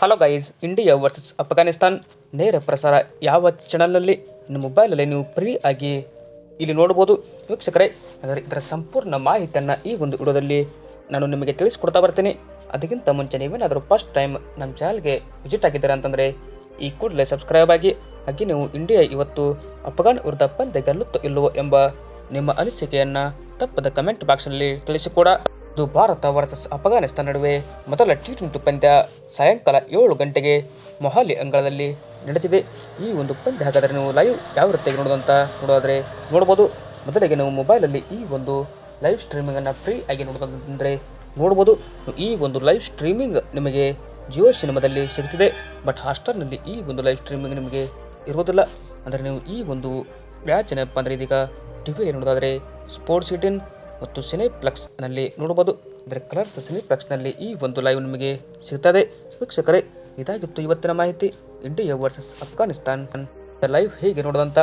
Hello guys India versus Afghanistan ನೇರ ಪ್ರಸಾರ ಯಾವ ಚಾನಲ್ನಲ್ಲಿ ನಿಮ್ಮ ಮೊಬೈಲಲ್ಲಿ ನೀವು ಫ್ರೀ ಆಗಿ ಇಲ್ಲಿ ನೋಡ್ಬೋದು. ವೀಕ್ಷಕರೇ ಅದರ ಇದರ ಸಂಪೂರ್ಣ ಮಾಹಿತಿಯನ್ನು ಈ ಒಂದು ವಿಡಿಯೋದಲ್ಲಿ ನಾನು ನಿಮಗೆ ತಿಳಿಸ್ಕೊಡ್ತಾ ಬರ್ತೀನಿ. ಅದಕ್ಕಿಂತ ಮುಂಚೆ ನೀವೇನಾದರೂ ಫಸ್ಟ್ ಟೈಮ್ ನಮ್ಮ ಚಾನಲ್ಗೆ ವಿಸಿಟ್ ಆಗಿದ್ದೀರಾ ಅಂತಂದರೆ ಈ ಕೂಡಲೇ ಸಬ್ಸ್ಕ್ರೈಬ್ ಆಗಿ, ಹಾಗೆ ನೀವು ಇಂಡಿಯಾ ಇವತ್ತು ಅಫ್ಘಾನ್ ವಿರುದ್ಧ ಪಂದ್ಯ ಗೆಲ್ಲುತ್ತೋ ಇಲ್ಲವೋ ಎಂಬ ನಿಮ್ಮ ಅನಿಸಿಕೆಯನ್ನು ತಪ್ಪದ ಕಮೆಂಟ್ ಬಾಕ್ಸ್ನಲ್ಲಿ ತಿಳಿಸಿಕೊಡ. ಇದು ಭಾರತ ವರ್ಸಸ್ ಅಫ್ಘಾನಿಸ್ತಾನ ನಡುವೆ ಮೊದಲ ಟಿ ಟ್ವೆಂಟಿ ಪಂದ್ಯ ಸಾಯಂಕಾಲ ಏಳು ಗಂಟೆಗೆ ಮೊಹಾಲಿ ಅಂಗಳದಲ್ಲಿ ನಡೆದಿದೆ. ಈ ಒಂದು ಪಂದ್ಯ ಹಾಗಾದರೆ ನೀವು ಲೈವ್ ಯಾವ ರೀತಿಯಾಗಿ ನೋಡೋದಂತ ನೋಡೋದಾದರೆ ನೋಡ್ಬೋದು. ಮೊದಲಿಗೆ ನೀವು ಮೊಬೈಲಲ್ಲಿ ಈ ಒಂದು ಲೈವ್ ಸ್ಟ್ರೀಮಿಂಗನ್ನು ಫ್ರೀ ಆಗಿ ನೋಡೋದಂತಂದರೆ ನೋಡ್ಬೋದು. ಈ ಒಂದು ಲೈವ್ ಸ್ಟ್ರೀಮಿಂಗ್ ನಿಮಗೆ ಜಿಯೋ ಸಿನಿಮಾದಲ್ಲಿ ಸಿಗುತ್ತಿದೆ. ಬಟ್ ಹಾಸ್ಟರ್ನಲ್ಲಿ ಈ ಒಂದು ಲೈವ್ ಸ್ಟ್ರೀಮಿಂಗ್ ನಿಮಗೆ ಇರೋದಿಲ್ಲ ಅಂದರೆ ನೀವು ಈ ಒಂದು ಮ್ಯಾಚ್ ಏನಪ್ಪ ಅಂದರೆ ಇದೀಗ ಟಿ ವಿಯಲ್ಲಿ ನೋಡೋದಾದರೆ ಸ್ಪೋರ್ಟ್ಸ್ ಏಟೀನ್ ಮತ್ತು ಸಿನಿಪ್ಲೆಕ್ಸ್ನಲ್ಲಿ ನೋಡಬಹುದು. ಅಂದರೆ ಕಲರ್ಸ್ ಸಿನಿಪ್ಲೆಕ್ಸ್ನಲ್ಲಿ ಈ ಒಂದು ಲೈವ್ ನಿಮಗೆ ಸಿಗ್ತದೆ. ವೀಕ್ಷಕರೇ, ಇದಾಗಿತ್ತು ಇವತ್ತಿನ ಮಾಹಿತಿ. ಇಂಡಿಯಾ ವರ್ಸಸ್ ಅಫ್ಘಾನಿಸ್ತಾನ್ ಲೈವ್ ಹೇಗೆ ನೋಡೋದಂತ